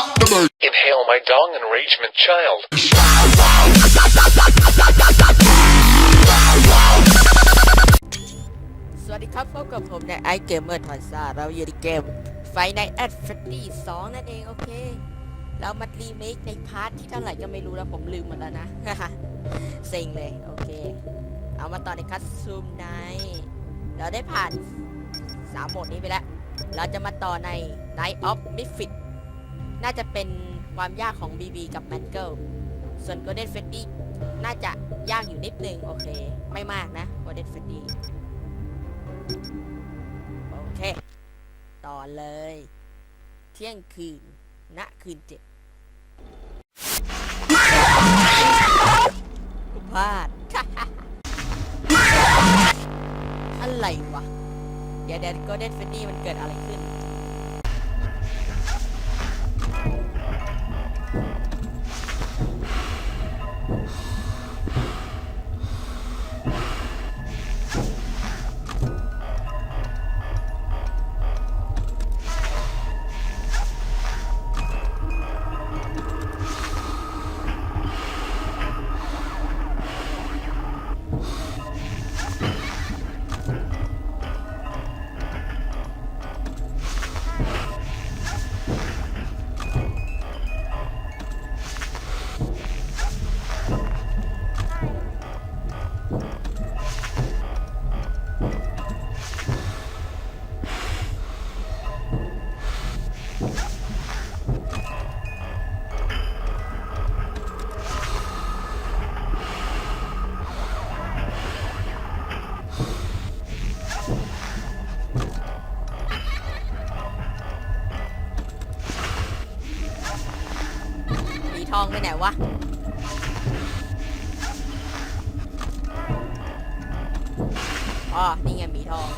stop the bass. Inhale my dong enragement child. สวัสดีครับพบกับผมในไอเกมเมอร์ทอนซ่าเราอยู่ในเกมไฟในแอดเฟตี้สองนั่นเองโอเค เรามารีเมคในพาร์ทที่เท่าไหร่ก็ไม่รู้แล้วผมลืมหมดแล้วนะ เซ็งเลย โอเค เอามาต่อในคัสซูมไนเราได้ผ่านสามโหมดนี้ไปแล้ว เราจะมาต่อใน Night of Misfit น่าจะเป็นความยากของ BB กับ m a n g l e ส่วน Golden Freddy น่าจะยากอยู่นิดนึง โอเค ไม่มากนะ Golden Freddy โอเค ต่อเลย เที่ยงคืนณคืนเจ็ดกูพลาดอะไรวะ เดี๋ยวเดี๋ยวก็เดนเฟนนี่มันเกิดอะไรขึ้น ทองไปไหนวะ อ๋อ นี่ไงหมีทอง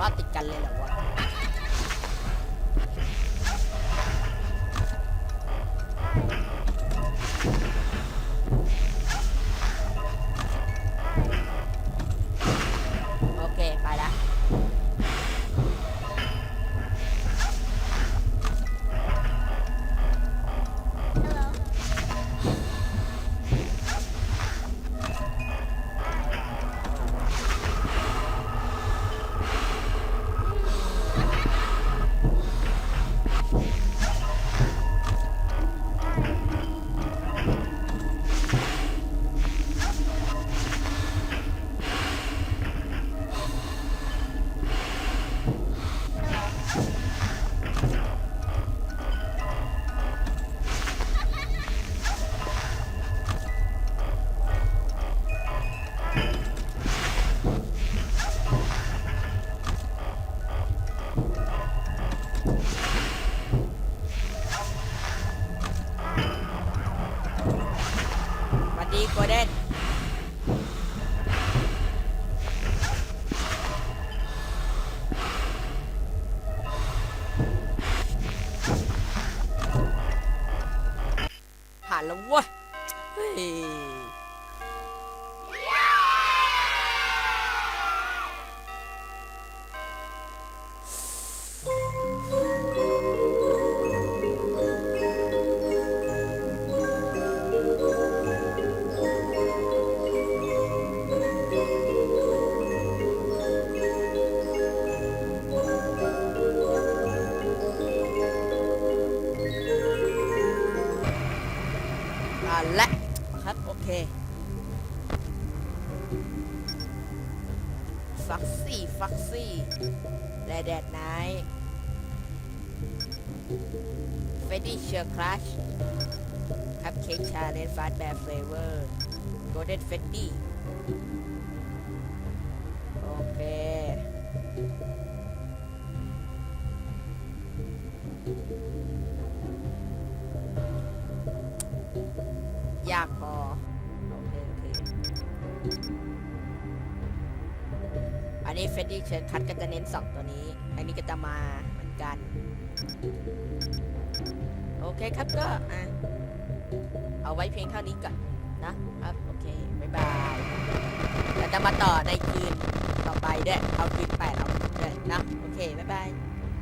เจอสองรอบติดกันเลยเหรอวะ แล้วเว้ย ฟักซี่ฟักซี่แดดแดดไนท์เฟดดี้เชอร์คลัชคัพเค้กชาเลนฟาสแบร์เฟลเวอร์โกลเด้นเฟดดี้โอเคยากพอ อันนี้เฟดดี้เชิญคัดก็จะเน้นสองตัวนี้ อันนี้ก็จะมาเหมือนกัน โอเคครับก็อะเอาไว้เพียงเท่านี้ก่อนนะครับ โอเค บ๊ายบายเราจะมาต่อในคืนต่อไปด้วย เอาคืนแปดเอาด้วยนะ โอเค บ๊ายบาย